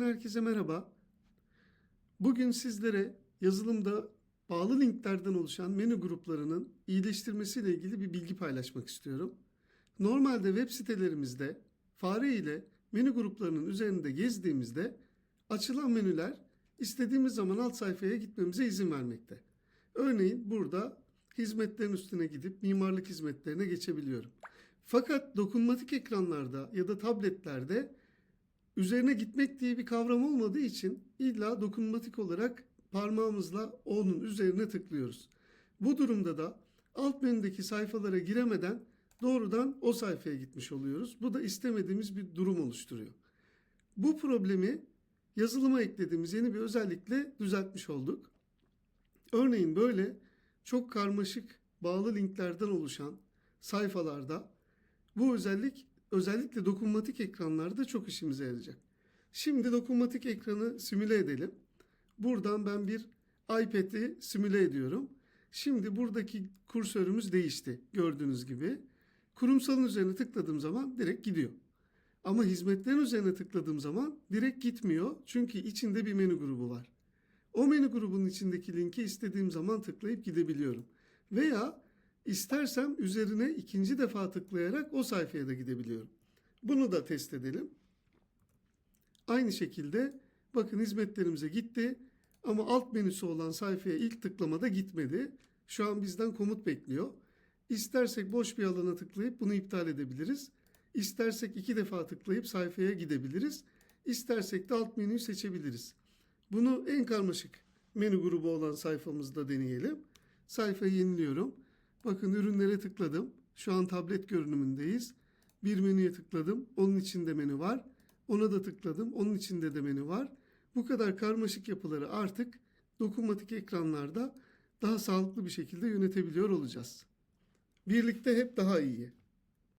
Herkese merhaba. Bugün sizlere yazılımda bağlı linklerden oluşan menü gruplarının iyileştirmesiyle ilgili bir bilgi paylaşmak istiyorum. Normalde web sitelerimizde fare ile menü gruplarının üzerinde gezdiğimizde açılan menüler istediğimiz zaman alt sayfaya gitmemize izin vermekte. Örneğin burada hizmetlerin üstüne gidip mimarlık hizmetlerine geçebiliyorum. Fakat dokunmatik ekranlarda ya da tabletlerde üzerine gitmek diye bir kavram olmadığı için illa dokunmatik olarak parmağımızla onun üzerine tıklıyoruz. Bu durumda da alt menüdeki sayfalara giremeden doğrudan o sayfaya gitmiş oluyoruz. Bu da istemediğimiz bir durum oluşturuyor. Bu problemi yazılıma eklediğimiz yeni bir özellikle düzeltmiş olduk. Örneğin böyle çok karmaşık bağlı linklerden oluşan sayfalarda bu özellik özellikle dokunmatik ekranlarda çok işimize yarayacak. Şimdi dokunmatik ekranı simüle edelim. Buradan ben bir iPad'i simüle ediyorum. Şimdi buradaki kursörümüz değişti gördüğünüz gibi. Kurumsalın üzerine tıkladığım zaman direkt gidiyor. Ama hizmetlerin üzerine tıkladığım zaman direkt gitmiyor. Çünkü içinde bir menü grubu var. O menü grubunun içindeki linke istediğim zaman tıklayıp gidebiliyorum. Veya istersem üzerine ikinci defa tıklayarak o sayfaya da gidebiliyorum. Bunu da test edelim. Aynı şekilde bakın hizmetlerimize gitti ama alt menüsü olan sayfaya ilk tıklamada gitmedi. Şu an bizden komut bekliyor. İstersek boş bir alana tıklayıp bunu iptal edebiliriz. İstersek iki defa tıklayıp sayfaya gidebiliriz. İstersek de alt menüyü seçebiliriz. Bunu en karmaşık menü grubu olan sayfamızda deneyelim. Sayfayı yeniliyorum. Bakın ürünlere tıkladım. Şu an tablet görünümündeyiz. Bir menüye tıkladım. Onun içinde menü var. Ona da tıkladım. Onun içinde de menü var. Bu kadar karmaşık yapıları artık dokunmatik ekranlarda daha sağlıklı bir şekilde yönetebiliyor olacağız. Birlikte hep daha iyi.